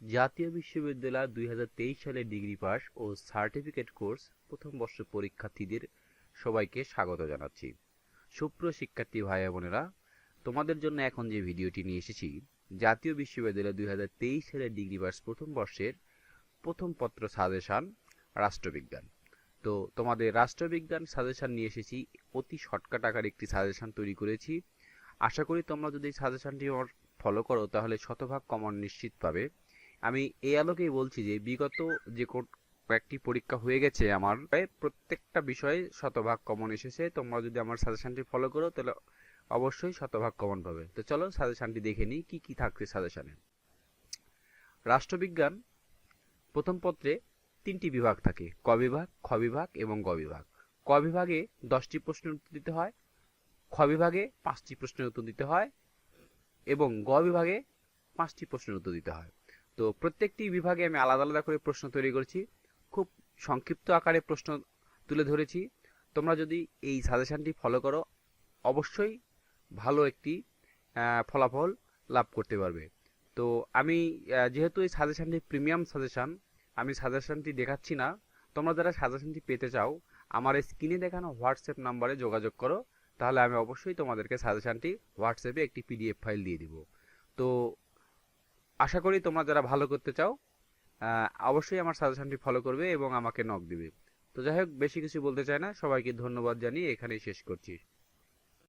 জাতীয় বিশ্ববিদ্যালয় দুই সালে ডিগ্রি পাস ও সার্টিফিকেট কোর্স প্রথম বর্ষ পরীক্ষার্থীদের সবাইকে স্বাগত জানাচ্ছি। সুপ্রিয় শিক্ষার্থী ভাই বোনেরা, তোমাদের জন্য এখন যে ভিডিওটি নিয়ে এসেছি, জাতীয় বিশ্ববিদ্যালয় দুই সালে ডিগ্রি পাস প্রথম বর্ষের প্রথম পত্র সাজেশান, রাষ্ট্রবিজ্ঞান। তো তোমাদের রাষ্ট্রবিজ্ঞান সাজেশান নিয়ে এসেছি, অতি শর্টকাট আকারে একটি সাজেশান তৈরি করেছি। আশা করি তোমরা যদি সাজেশানটি ফলো করো, তাহলে শতভাগ কমন নিশ্চিত পাবে। আমি এই আলোকেই বলছি যে বিগত যে কয়েকটি পরীক্ষা হয়ে গেছে আমার, প্রায় প্রত্যেকটা বিষয়ে শতভাগ কমন এসেছে। তোমরা যদি আমার সাজেশনটি ফলো করো, তাহলে অবশ্যই শতভাগ কমন পাবে। তো চলো সাজেশনটি দেখে নিই, কি কি থাকছে সাজেশনে রাষ্ট্রবিজ্ঞান, প্রথম পত্রে তিনটি বিভাগ থাকে, ক বিভাগ, খ বিভাগ এবং গ বিভাগ। ক বিভাগে দশটি প্রশ্নের উত্তর দিতে হয়, খ বিভাগে পাঁচটি প্রশ্নের উত্তর দিতে হয় এবং গ বিভাগে পাঁচটি প্রশ্নের উত্তর দিতে হয়। তো প্রত্যেকটি বিভাগে আমি আলাদা আলাদা করে প্রশ্ন তৈরি করেছি। খুব সংক্ষিপ্ত আকারে প্রশ্ন তুলে ধরেছি। তোমরা যদি এই সাজেশনটি ফলো করো, অবশ্যই ভালো একটি ফলাফল লাভ করতে পারবে। তো আমি যেহেতু এই সাজেশানটি প্রিমিয়াম সাজেশন, আমি সাজেশনটি দেখাচ্ছি না। তোমরা যারা সাজেশানটি পেতে চাও, আমার স্ক্রিনে দেখানো হোয়াটসঅ্যাপ নাম্বারে যোগাযোগ করো। তাহলে আমি অবশ্যই তোমাদেরকে সাজেশানটি হোয়াটসঅ্যাপে একটি পিডিএফ ফাইল দিয়ে দিব। তো আশা করি তোমরা যারা ভালো করতে চাও অবশ্যই আমার সাজেশনটি ফলো করবে এবং আমাকে নক দিবে। তো যাই হোক, বেশি কিছু বলতে চাই না। সবাইকে ধন্যবাদ জানিয়ে এখানেই শেষ করছি।